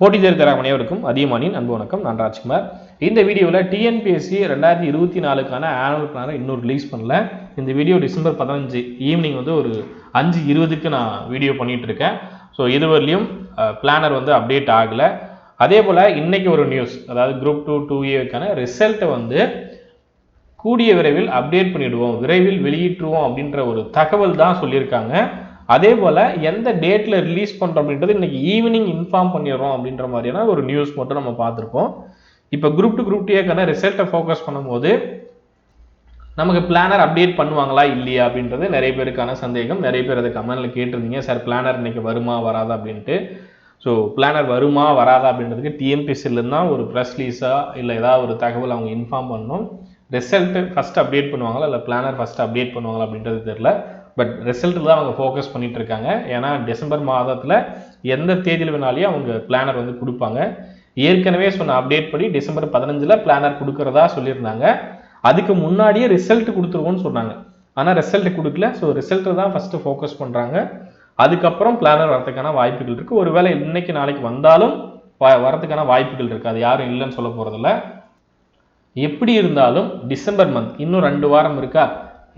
போட்டி தேர்தல் அனைவருக்கும். அதிகமானின் அன்பு வணக்கம். நான் ராஜ்குமார். இந்த வீடியோவில் டிஎன்பிஎஸ்சி ரெண்டாயிரத்தி இருபத்தி நாலுக்கான ஆனுவல் பிளானை இன்னும் ரிலீஸ் பண்ணல. இந்த வீடியோ டிசம்பர் பதினஞ்சு ஈவினிங் வந்து ஒரு அஞ்சு இருபதுக்கு நான் வீடியோ பண்ணிட்டு இருக்கேன். ஸோ இதுவரையிலையும் பிளானர் வந்து அப்டேட் ஆகலை. அதே போல் இன்னைக்கு ஒரு நியூஸ் அதாவது குரூப் டூ டூ ஏக்கான ரிசல்ட்டை வந்து கூடிய விரைவில் அப்டேட் பண்ணிவிடுவோம் விரைவில் வெளியிட்டுருவோம் அப்படின்ற ஒரு தகவல் தான் சொல்லியிருக்காங்க. அதே போல் எந்த டேட்டில் ரிலீஸ் பண்ணுறோம் அப்படின்றது இன்னைக்கு ஈவினிங் இன்ஃபார்ம் பண்ணிடுறோம் அப்படின்ற மாதிரியான ஒரு நியூஸ் மட்டும் நம்ம பார்த்துருப்போம். இப்போ குரூப் டு குரூப் டேக்கான ரிசல்ட்டை ஃபோக்கஸ் பண்ணும்போது நமக்கு பிளானர் அப்டேட் பண்ணுவாங்களா இல்லையா அப்படின்றது நிறைய பேருக்கான சந்தேகம். நிறைய பேர் அதை கமெண்டில் கேட்டிருந்தீங்க. சார் பிளானர் இன்னைக்கு வருமா வராதா? அப்படின்ட்டு. ஸோ பிளானர் வருமா வராதா அப்படின்றதுக்கு டிஎம்பிசிலேருந்து தான் ஒரு ப்ரெஸ் ரிலீஸாக இல்லை ஏதாவது ஒரு தகவல் அவங்க இன்ஃபார்ம் பண்ணணும். ரிசல்ட்டு ஃபஸ்ட் அப்டேட் பண்ணுவாங்களா? இல்லை பிளானர் ஃபஸ்ட் அப்டேட் பண்ணுவாங்களா அப்படின்றது தெரில பட் ரிசல்ட்டில் தான் அவங்க ஃபோக்கஸ் பண்ணிகிட்டு இருக்காங்க ஏன்னா டிசம்பர் மாதத்தில் எந்த தேதியில் வேணாலையும் அவங்க பிளானர் வந்து கொடுப்பாங்க. ஏற்கனவே சொன்ன அப்டேட் படி டிசம்பர் பதினஞ்சில் பிளானர் கொடுக்குறதா சொல்லியிருந்தாங்க. அதுக்கு முன்னாடியே ரிசல்ட் கொடுத்துருவோம்னு சொன்னாங்க. ஆனால் ரிசல்ட் கொடுக்கல. ஸோ ரிசல்ட்டை தான் ஃபஸ்ட்டு ஃபோக்கஸ் பண்ணுறாங்க அதுக்கப்புறம் பிளானர் வரதுக்கான வாய்ப்புகள் இருக்குது ஒருவேளை இன்னைக்கு நாளைக்கு வந்தாலும் வ- வரதுக்கான வாய்ப்புகள் இருக்குது அது யாரும் இல்லைன்னு சொல்ல போகிறதில்ல எப்படி இருந்தாலும் டிசம்பர் மந்த் இன்னும் ரெண்டு வாரம் இருக்கா?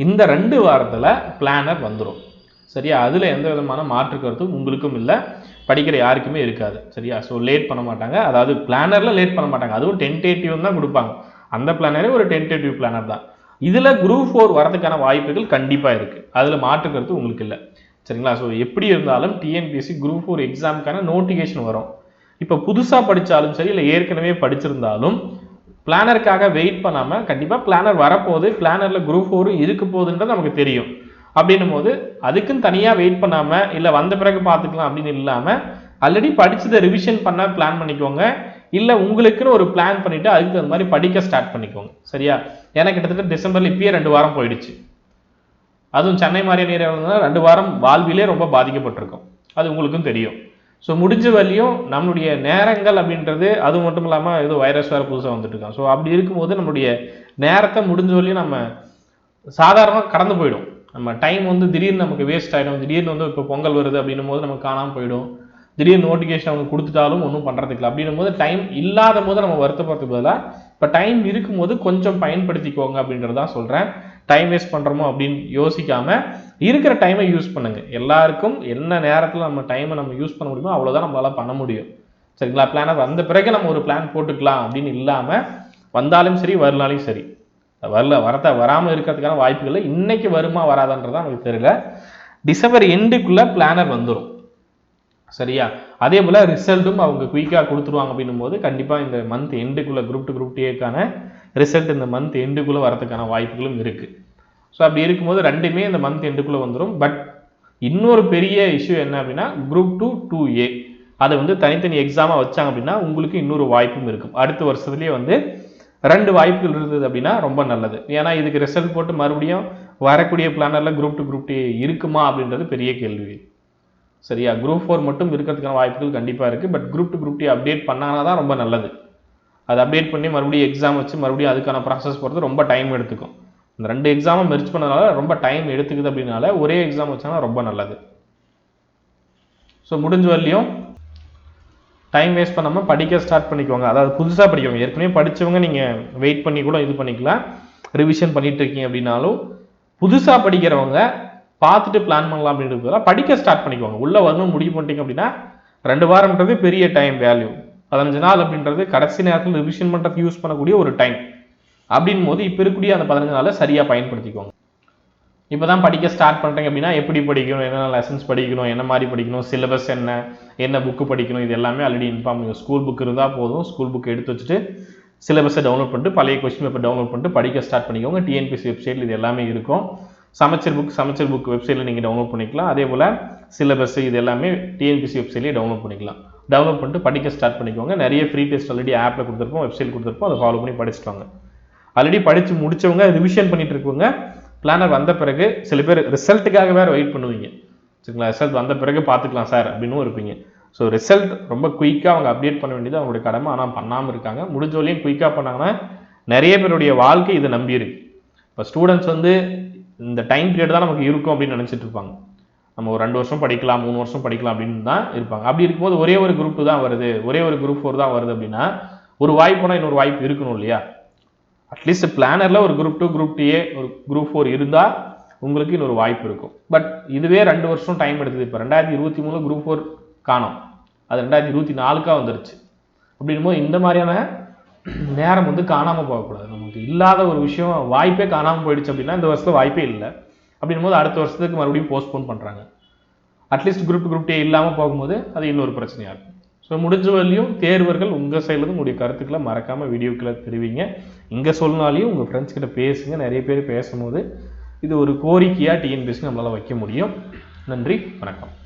இந்த ரெண்டு வாரத்தில் பிளானர் வந்துடும் சரியா? அதில் எந்த விதமான மாற்று கருத்தும் உங்களுக்கும் இல்லை. படிக்கிற யாருக்குமே இருக்காது. சரியா? ஸோ லேட் பண்ண மாட்டாங்க. அதாவது பிளானரில் லேட் பண்ண மாட்டாங்க. அதுவும் டென்டேட்டிவ் தான் கொடுப்பாங்க. அந்த பிளானரே ஒரு டென்டேட்டிவ் பிளானர் தான். இதில் குரூப் ஃபோர் வரதுக்கான வாய்ப்புகள் கண்டிப்பாக இருக்குது அதில் மாற்று கருத்து உங்களுக்கு இல்லை. சரிங்களா? ஸோ எப்படி இருந்தாலும் டிஎன்பிஎஸ்சி குரூப் ஃபோர் எக்ஸாமுக்கான நோட்டிஃபிகேஷன் வரும். இப்போ புதுசாக படித்தாலும் சரி இல்லை ஏற்கனவே படிச்சிருந்தாலும் பிளானருக்காக வெயிட் பண்ணாமல் கண்டிப்பாக பிளானர் வரப்போகுது பிளானரில் குரூப் ஃபோரும் இருக்க போகுதுன்றது நமக்கு தெரியும். அப்படின்னும் போது அதுக்குன்னு தனியாக வெயிட் பண்ணாமல் இல்லை வந்த பிறகு பார்த்துக்கலாம் அப்படின்னு இல்லாமல் ஆல்ரெடி படிச்சதை ரிவிஷன் பண்ண பிளான் பண்ணிக்கோங்க. இல்லை உங்களுக்குன்னு ஒரு பிளான் பண்ணிவிட்டு அதுக்கு தகுந்த மாதிரி படிக்க ஸ்டார்ட் பண்ணிக்கோங்க. சரியா? ஏன்னா கிட்டத்தட்ட டிசம்பரில் இப்பயே ரெண்டு வாரம் போயிடுச்சு. அதுவும் சென்னை மாதிரியான ஏரியாவில் ரெண்டு வாரம் வாழ்விலே ரொம்ப பாதிக்கப்பட்டிருக்கும். அது உங்களுக்கும் தெரியும். ஸோ முடிஞ்ச வரையும் நம்மளுடைய நேரங்கள் அப்படின்றது அது மட்டும் இல்லாமல் ஏதோ வைரஸ் வேறு புதுசாக வந்துட்டுருக்கான் ஸோ அப்படி இருக்கும்போது நம்மளுடைய நேரத்தை முடிஞ்ச வரையும் நம்ம சாதாரணமாக கடந்து போயிடும். நம்ம டைம் வந்து திடீர்னு நமக்கு வேஸ்ட் ஆகிடும் திடீர்னு வந்து இப்போ பொங்கல் வருது அப்படின்னும் போது நமக்கு காணாமல் போயிடும். திடீர்னு நோட்டிஃபிகேஷன் அவங்க கொடுத்துட்டாலும் ஒன்றும் பண்ணுறதுக்கு இல்லை. அப்படின்னும் போது டைம் இல்லாத போது நம்ம வருத்தப்படுறதுக்கு பதிலாக இப்போ டைம் இருக்கும்போது கொஞ்சம் பயன்படுத்திக்கோங்க அப்படின்றது தான் சொல்கிறேன் டைம் வேஸ்ட் பண்ணுறோமோ அப்படின்னு யோசிக்காமல் இருக்கிற டைமை யூஸ் பண்ணுங்கள் எல்லாருக்கும் என்ன நேரத்தில் நம்ம டைமை நம்ம யூஸ் பண்ண முடியுமோ அவ்வளோதான் நம்மளால் பண்ண முடியும். சரிங்களா? பிளானர் வந்த பிறகு நம்ம ஒரு பிளான் போட்டுக்கலாம் அப்படின்னு இல்லாமல் வந்தாலும் சரி வரலாலும் சரி. வரல வரத வராமல் இருக்கிறதுக்கான வாய்ப்புகள் இன்னைக்கு வருமா வராதான்றதான் நமக்கு தெரியல. டிசம்பர் எண்டுக்குள்ளே பிளானர் வந்துடும் சரியா? அதே போல் ரிசல்ட்டும் அவங்க குயிக்காக கொடுத்துருவாங்க அப்படின்னும் போது கண்டிப்பாக இந்த மந்த் எண்டுக்குள்ளே குரூப் டு குரூப் டேக்கான ரிசல்ட் இந்த மந்த் எண்டுக்குள்ளே வரதுக்கான வாய்ப்புகளும் இருக்குது ஸோ அப்படி இருக்கும்போது ரெண்டுமே இந்த மந்த் எண்டுக்குள்ளே வந்துடும் பட் இன்னொரு பெரிய இஷ்யூ என்ன அப்படின்னா குரூப் டூ டூ ஏ அதை வந்து தனித்தனி எக்ஸாமாக வச்சாங்க அப்படின்னா உங்களுக்கு இன்னொரு வாய்ப்பும் இருக்கும். அடுத்த வருஷத்துலேயே வந்து ரெண்டு வாய்ப்புகள் இருந்தது அப்படின்னா ரொம்ப நல்லது. ஏன்னா இதுக்கு ரிசல்ட் போட்டு மறுபடியும் வரக்கூடிய பிளானரில் குரூப் டூ குரூப் டூ இருக்குமா அப்படின்றது பெரிய கேள்வி. சரியா? குரூப் ஃபோர் மட்டும் இருக்கிறதுக்கான வாய்ப்புகள் கண்டிப்பாக இருக்குது but group two group two update பண்ணாங்கன்னா தான் ரொம்ப நல்லது. அதை அப்டேட் பண்ணி மறுபடியும் எக்ஸாம் வச்சு மறுபடியும் அதுக்கான ப்ராசஸ் போகிறது ரொம்ப டைம் எடுத்துக்கும். இந்த ரெண்டு எக்ஸாமை மெர்ச் பண்ணனால ரொம்ப டைம் எடுத்துக்குது அப்படின்னால ஒரே எக்ஸாம் வச்சாங்கன்னா ரொம்ப நல்லது. ஸோ முடிஞ்ச வரலையும் டைம் வேஸ்ட் பண்ணாமல் படிக்க ஸ்டார்ட் பண்ணிக்கோங்க. அதாவது புதுசாக படிக்கோங்க ஏற்கனவே படித்தவங்க நீங்கள் வெயிட் பண்ணி கூட இது பண்ணிக்கலாம் ரிவிஷன் பண்ணிட்டு இருக்கீங்க அப்படின்னாலும் புதுசாக படிக்கிறவங்க பார்த்துட்டு பிளான் பண்ணலாம் அப்படின்றது படிக்க ஸ்டார்ட் பண்ணிக்கோங்க. உள்ளே வரணும் முடிவு பண்ணிட்டீங்க அப்படின்னா ரெண்டு வாரம்ன்றது பெரிய டைம் வேல்யூ பதினஞ்சு நாள் அப்படின்றது கடைசி நேரத்தில் ரிவிஷன் பண்ணுறதுக்கு யூஸ் பண்ணக்கூடிய ஒரு டைம் அப்படின் போது இப்போ இருக்கக்கூடிய அந்த பதினஞ்சு நாளை சரியாக பயன்படுத்திக்கோங்க. இப்போ தான் படிக்க ஸ்டார்ட் பண்ணுறீங்க அப்படின்னா எப்படி படிக்கணும் என்னென்ன லெசன்ஸ் படிக்கணும் என்ன மாதிரி படிக்கணும் சிலபஸ் என்ன என்ன புக்கு படிக்கணும் இது எல்லாமே ஆல்ரெடி இன்ஃபார்ம் பண்ணுவோம் ஸ்கூல் புக் இருந்தால் போதும். ஸ்கூல் புக் எடுத்து வச்சுட்டு சிலபஸை டவுன்லோட் பண்ணிட்டு பழைய கொஸ்டின் பேப்பர் டவுன்லோட் பண்ணிட்டு படிக்க ஸ்டார்ட் பண்ணிக்கோங்க. டிஎன்பிசி வெப்சைட்டில் இது எல்லாமே இருக்கும். சமச்சர் புக் சமச்சர் புக் வெப்சைட்டில் நீங்கள் டவுன்லோட் பண்ணிக்கலாம். அதே போல் சிலபஸ் இது எல்லாமே டிஎன்பிசி வெப்சைட்லேயே டவுன்லோட் பண்ணிக்கலாம். டவுன்லோட் பண்ணிட்டு படிக்க ஸ்டார்ட் பண்ணிக்கோங்க. நிறைய ஃப்ரீ டெஸ்ட் ஆல்ரெடி ஆப்பில் கொடுத்துருப்போம் வெப்சைட் கொடுத்துருப்போம். அதை ஃபாலோ பண்ணி படிச்சுட்டு வாங்க. ஆல்ரெடி படித்து முடிச்சவங்க ரிவிஷன் பண்ணிட்டு இருக்கவங்க பிளானர் வந்த பிறகு சில பேர் ரிசல்ட்டுக்காக வேறு வெயிட் பண்ணுவீங்க. சரிங்களா? ரிசல்ட் வந்த பிறகு பார்த்துக்கலாம் சார் அப்படின்னு இருப்பீங்க. ஸோ ரிசல்ட் ரொம்ப குயிக்காக அவங்க அப்டேட் பண்ண வேண்டியது அவங்களுடைய கடமை. ஆனால் பண்ணாமல் இருக்காங்க. முடிஞ்ச வரையும் குயிக்காக பண்ணாங்கன்னா நிறைய பேருடைய வாழ்க்கை இதை நம்பியிருக்கு இப்போ ஸ்டூடெண்ட்ஸ் வந்து இந்த டைம் பீரியட் தான் நமக்கு இருக்கும் அப்படின்னு நினச்சிட்டு இருப்பாங்க. நம்ம ஒரு ரெண்டு வருஷம் படிக்கலாம் மூணு வருஷம் படிக்கலாம் அப்படின்னு தான் இருப்பாங்க. அப்படி இருக்கும்போது ஒரே ஒரு குரூப் தான் வருது. ஒரே ஒரு குரூப் ஃபோர் தான் வருது அப்படின்னா ஒரு வாய்ப்புனா இன்னொரு வாய்ப்பு இருக்கணும் இல்லையா? அட்லீஸ்ட் பிளானரில் ஒரு group two group two A ஒரு குரூப் ஃபோர் இருந்தால் உங்களுக்கு இன்னொரு வாய்ப்பு இருக்கும். பட் இதுவே ரெண்டு வருஷம் டைம் எடுத்தது. இப்போ ரெண்டாயிரத்தி இருபத்தி மூணு குரூப் ஃபோர் காணும். அது ரெண்டாயிரத்தி இருபத்தி நாலுக்காக வந்துருச்சு. அப்படின்னும் இந்த மாதிரியான நேரம் வந்து காணாமல் போகக்கூடாது. நமக்கு இல்லாத ஒரு விஷயம் வாய்ப்பே காணாமல் போயிடுச்சு அப்படின்னா இந்த வருஷத்துல வாய்ப்பே இல்லை. அப்படின்னும் போது அடுத்த வருஷத்துக்கு மறுபடியும் போஸ்ட்போன் பண்ணுறாங்க அட்லீஸ்ட் குரூப் குரூப் டே இல்லாமல் போகும்போது அது இன்னொரு பிரச்சனையாக இருக்கும். ஸோ முடிஞ்ச வரையும் தேர்வர்கள் உங்கள் சைடில் உங்களுடைய கருத்துக்களை மறக்காமல் வீடியோக்களை தெரிவிங்க. இங்கே சொன்னாலையும் உங்கள் ஃப்ரெண்ட்ஸ் கிட்ட பேசுங்க. நிறைய பேர் பேசும்போது இது ஒரு கோரிக்கையாக டிஎன்பிஎஸ்சி நம்மளால் வைக்க முடியும். நன்றி. வணக்கம்.